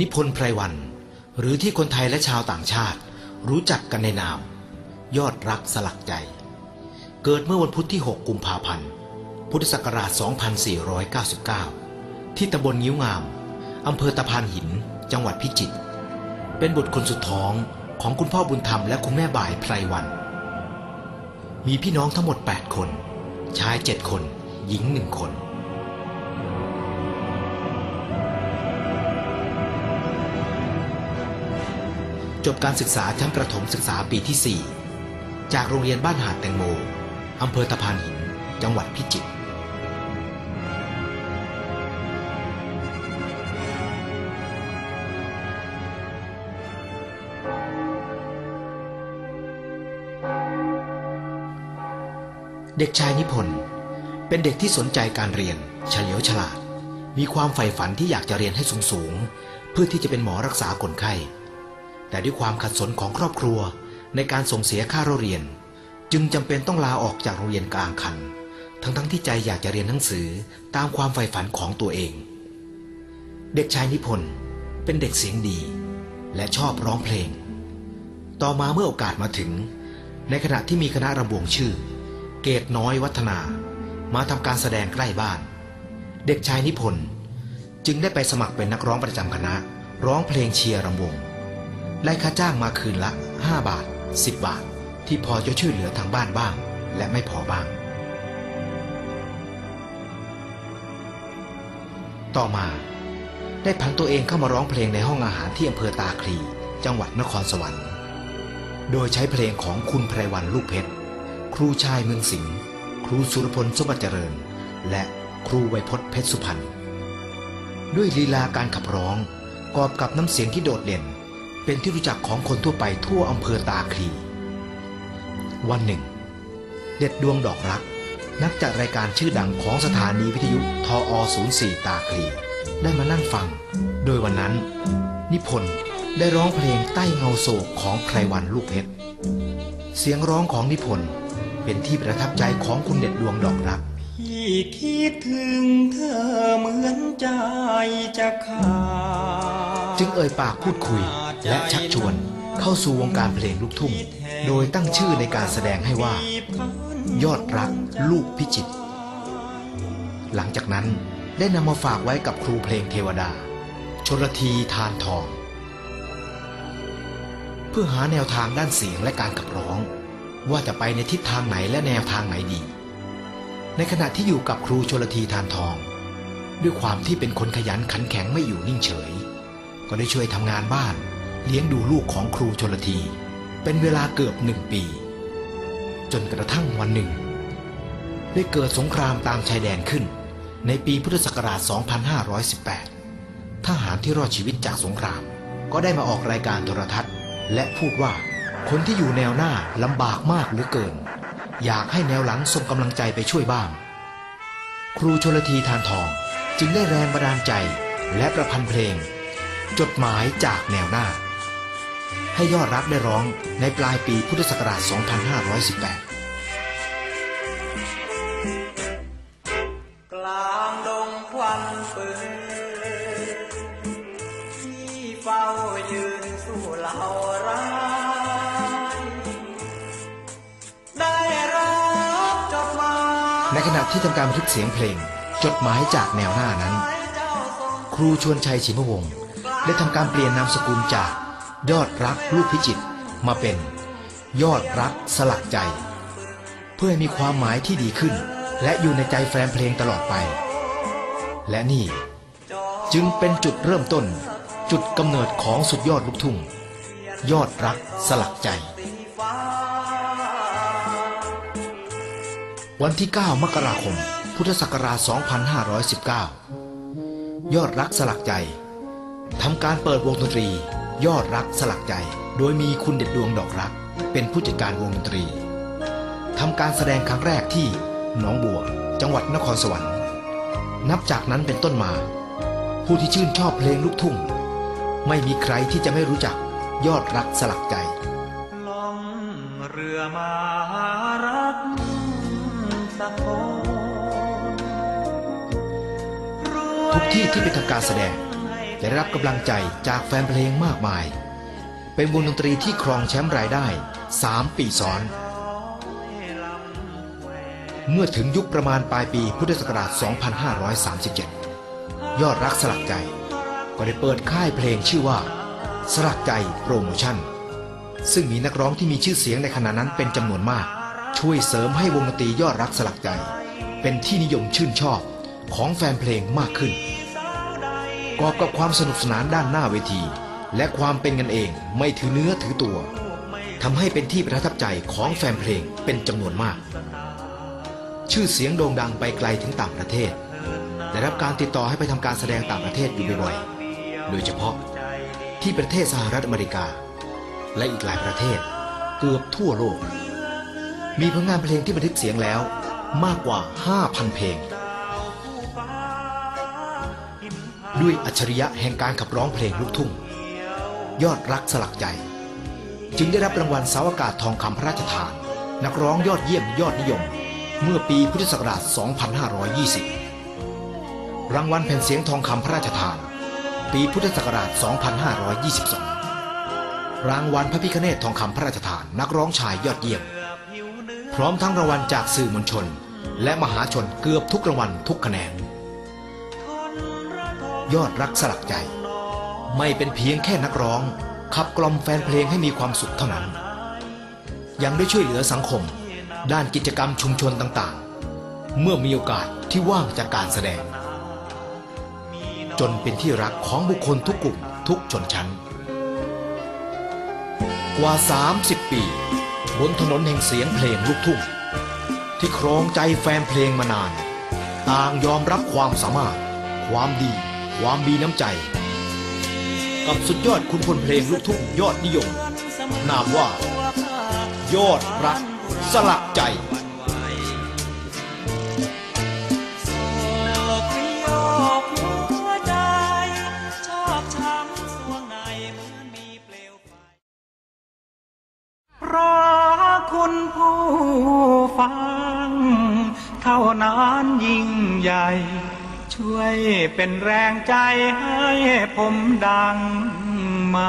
นิพนธ์ไพรวัน หรือที่คนไทยและชาวต่างชาติ รู้จักกันในนาม ยอดรักสลักใจ เกิดเมื่อวันพุธที่ 6 กุมภาพันธ์ พุทธศักราช 2499 ที่ตำบลงิ้วงาม อำเภอตะพานหิน จังหวัดพิจิตร เป็นบุตรคนสุดท้องของคุณพ่อบุญธรรมและคุณแม่บ่ายไพรวัน มีพี่น้องทั้งหมด 8 คน ชาย 7 คน หญิง 1 คน จบการศึกษาชั้นประถมศึกษาปีที่ 4 จากโรงเรียนบ้านหาดแตงโมอำเภอตะพานหิน จังหวัดพิจิตรเด็กชายนิพนธ์เป็นเด็กที่สนใจการเรียนเฉลียวฉลาด มีความใฝ่ฝันที่อยากจะเรียนให้สูงๆเพื่อที่จะเป็นหมอรักษาคนไข้ แต่ด้วยความขัดสนของครอบครัวในการส่งเสียค่าเรียน จึงจำเป็นต้องลาออกจากโรงเรียนกลางคัน ทั้งๆที่ใจอยากจะเรียนหนังสือตามความใฝ่ฝันของตัวเอง เด็กชายนิพนธ์เป็นเด็กเสียงดี และชอบร้องเพลง ต่อมาเมื่อโอกาสมาถึง ในขณะที่มีคณะรำวงชื่อ เกตน้อยวัฒนา มาทำการแสดงใกล้บ้าน เด็กชายนิพนธ์จึงได้ไปสมัครเป็นนักร้องประจำคณะ ร้องเพลงเชียร์รำวง ได้ค่าจ้างมาคืนละ 5 บาท 10 บาท ที่พอจะช่วยเหลือทางบ้านบ้าง และไม่พอบ้าง ต่อมา ได้ผันตัวเองเข้ามาร้องเพลงในห้องอาหารที่อำเภอตาคลีจังหวัดนครสวรรค์ โดยใช้เพลงของคุณไพรวันลูกเพชร ครูชายเมืองสิงห์ครูสุรพลสมบัติเจริญ และครูไวยพจน์เพชรสุพรรณด้วยลีลาการขับร้องกอบกับน้ำเสียงที่โดดเด่น เป็นที่รู้จักของคนทั่วไปทั่วอำเภอตาคลี วันหนึ่ง เด็ดดวงดอกรัก นักจัดรายการชื่อดังของสถานีวิทยุทอ04 ตาคลี ได้มานั่งฟัง โดยวันนั้น นิพนธ์ได้ร้องเพลงใต้เงาโศกของไพรวันลูกเพชร เสียงร้องของนิพนธ์เป็นที่ประทับใจของคุณเด็ดดวงดอกรักพี่คิดถึงเธอเหมือนใจจะขาด จึงเอ่ยปากพูดคุยและชักชวนเข้าสู่วงการเพลงลูกทุ่ง โดยตั้งชื่อในการแสดงให้ว่า ยอดรักลูกพิจิต หลังจากนั้นได้นำมาฝากไว้กับครูเพลงเทวดาชลทีทานทอง เพื่อหาแนวทางด้านเสียงและการขับร้อง ว่าจะไปในทิศทางไหนและแนวทางไหนดี ในขณะที่อยู่กับครูชลทีทานทอง ด้วยความที่เป็นคนขยันขันแข็งไม่อยู่นิ่งเฉย ก็ได้ช่วยทำงานบ้าน เลี้ยงดูลูกของครูชลที เป็นเวลาเกือบหนึ่งปี จนกระทั่งวันหนึ่ง ได้เกิดสงครามตามชายแดนขึ้น ในปีพุทธศักราช 2518 ทหารที่รอดชีวิตจากสงคราม ก็ได้มาออกรายการโทรทัศน์ และพูดว่าคนที่อยู่แนวหน้าลำบากมากเหลือเกิน อยากให้แนวหลังส่งกำลังใจไปช่วยบ้าง ครูชลทีทานทองจึงได้แรงบันดาลใจและประพันธ์เพลง จดหมายจากแนวหน้า ให้ยอดรักได้ร้องในปลายปีพุทธศักราช 2518 กลางดงควันปืนที่เฝ้ายืนสู้เหล่าร้ายได้รับจดหมายในขณะที่ทำการบันทึกเสียงเพลง จดหมายจากแนวหน้านั้น ครูชวนชัยชิมวงศ์ ได้ทำการเปลี่ยนนามสกุลจาก ยอดรักลูกพิจิตมาเป็น ยอดรักสลักใจ เพื่อให้มีความหมายที่ดีขึ้น และอยู่ในใจแฟนเพลงตลอดไป และนี่ จึงเป็นจุดเริ่มต้น จุดกำเนิดของสุดยอดลูกทุ่งยอดรักสลักใจ วันที่ 9 มกราคม พุทธศักราช 2519 ยอดรักสลักใจ ทำการเปิดวงดนตรี ยอดรักสลักใจ โดยมีคุณเด็ดดวงดอกรัก เป็นผู้จัดการวงดนตรีทำการแสดงครั้งแรกที่หนองบัว จังหวัดนครสวรรค์ นับจากนั้นเป็นต้นมา ผู้ที่ชื่นชอบเพลงลูกทุ่ง ไม่มีใครที่จะไม่รู้จักยอดรักสลักใจล่องเรือมารักสะโพนทุกที่ที่ไปทำการแสดง จะได้รับกำลังใจจากแฟนเพลงมากมาย เป็นวงดนตรีที่ครองแชมป์รายได้ 3 ปีซ้อน เมื่อถึงยุคประมาณปลายปีพุทธศักราช 2537 ยอดรักสลักใจ ก็ได้เปิดค่ายเพลงชื่อว่า สลักใจโปรโมชั่น ซึ่งมีนักร้องที่มีชื่อเสียงในขณะนั้นเป็นจำนวนมาก ช่วยเสริมให้วงดนตรียอดรักสลักใจ เป็นที่นิยมชื่นชอบของแฟนเพลงมากขึ้น กอบกับความสนุกสนานด้านหน้าเวที และความเป็นกันเองไม่ถือเนื้อถือตัวทำให้เป็นที่ประทับใจของแฟนเพลงเป็นจำนวนมาก ชื่อเสียงโด่งดังไปไกลถึงต่างประเทศ ได้รับการติดต่อให้ไปทำการแสดงต่างประเทศอยู่บ่อยๆ โดยเฉพาะที่ประเทศสหรัฐอเมริกา และอีกหลายประเทศเกือบทั่วโลก มีผลงานเพลงที่บันทึกเสียงแล้วมากกว่า 5,000 เพลง ด้วยอัจฉริยะแห่งการขับร้องเพลงลูกทุ่ง ยอดรักสลักใจ จึงได้รับรางวัลเสาวอากาศทองคำพระราชทาน นักร้องยอดเยี่ยมยอดนิยม เมื่อปีพุทธศักราช 2520 รางวัลแผ่นเสียงทองคำพระราชทาน ปีพุทธศักราช 2522 รางวัลพระพิคเนตทองคำพระราชทาน นักร้องชายยอดเยี่ยม พร้อมทั้งรางวัลจากสื่อมวลชน และมหาชนเกือบทุกรางวัลทุกคะแนน ยอดรักสลักใจ ไม่เป็นเพียงแค่นักร้อง ขับกล่อมแฟนเพลงให้มีความสุขเท่านั้น ยังได้ช่วยเหลือสังคม ด้านกิจกรรมชุมชนต่างๆ เมื่อมีโอกาสที่ว่างจากการแสดง จนเป็นที่รักของบุคคลทุกกลุ่มทุกชนชั้น กว่า 30 ปี บนถนนแห่งเสียงเพลงลูกทุ่งที่ครองใจแฟนเพลงมานาน ต่างยอมรับความสามารถ ความดี ความมีน้ำใจ กับสุดยอดคุณพลเพลงลูกทุ่งยอดนิยม นามว่า ยอดรัก สลักใจพราะคุณผู้ฟัง เท่านั้นยิ่งใหญ่ ช่วยเป็นแรงใจให้ผมดังมา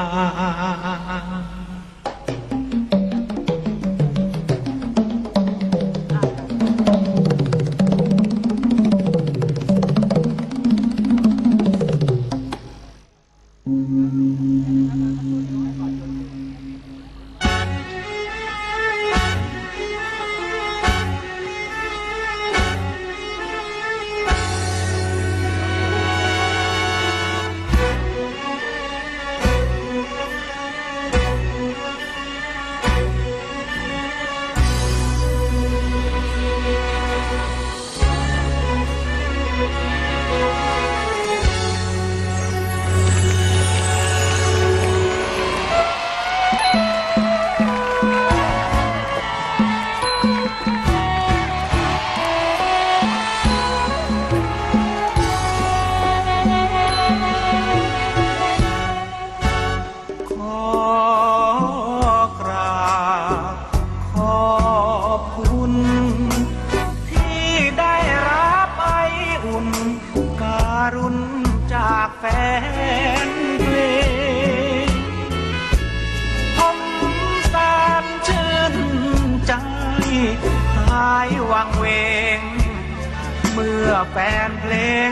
มื่อแฟนเพลง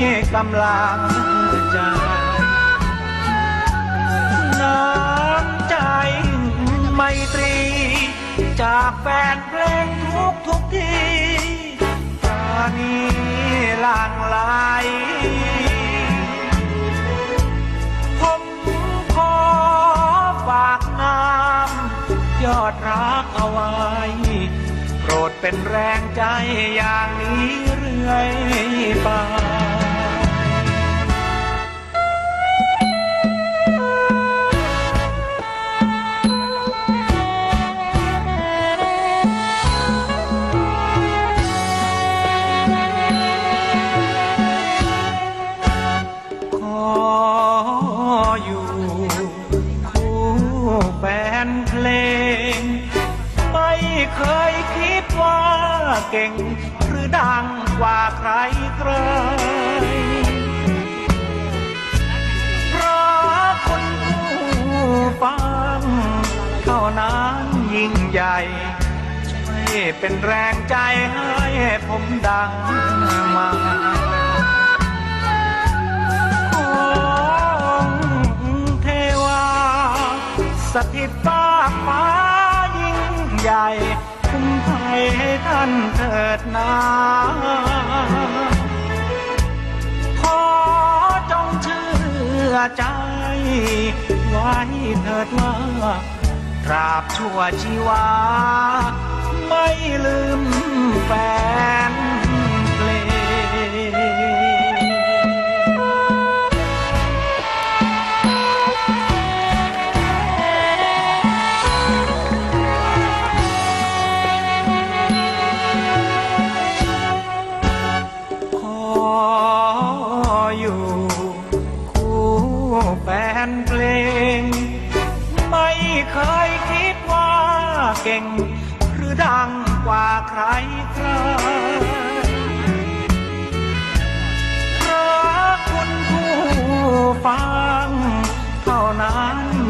ให้กำลังใจน้ำใจไมตรี จากแฟนเพลงทุกทุกทีตอนนี้หลั่งไหลผมขอฝากน้ำยอดรักเอาไว้ เป็นแรงใจอย่างนี้เรื่อยไปานยิ่งใหญ่ช่วยเป็นแรงใจให้ผมดังมาองเทวา สถิตฟ้าฟ้ายิ่งใหญ่คุ้มภัยให้ท่านเถิดนาขอจงเชื่อใจ ไว้เถิดว่า ตราบชั่วชีวา ไม่ลืมแฟน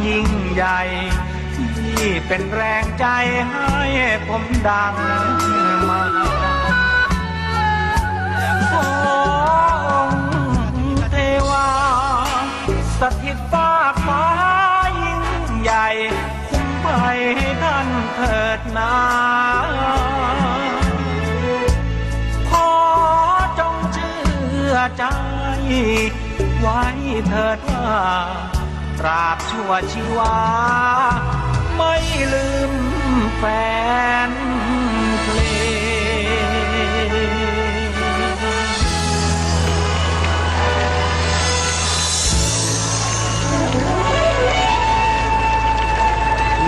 ยิ่งใหญ่ ที่เป็นแรงใจให้ผมดังมาองเทวา สถิตฟ้าฟ้ายิ่งใหญ่ คุ้มภัยให้ท่านเถิดนาขอจงเชื่อใจ ไว้เถิดว่า ราบชั่วชีวา ไม่ลืมแฟนเพลง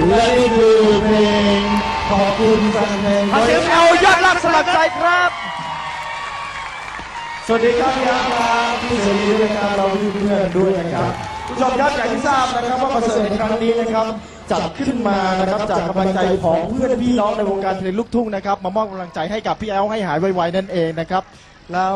และนี่คือเพลงขอบคุณแฟนเพลงขอเสียงเอายอดรักสลักใจครับ สวัสดีครับพี่อาร์ตครับพี่เสรีด้วยนะครับเราเพื่อนๆด้วยนะครับ ผู้ชมครับอย่างที่ทราบนะครับว่าคอนเสิร์ตในครั้งนี้นะครับจัดขึ้นมานะครับจากกำลังใจของเพื่อนพี่น้องในวงการเพลงลูกทุ่งนะครับมามอบกำลังใจให้กับพี่แอลให้หายไวๆนั่นเองนะครับแล้ว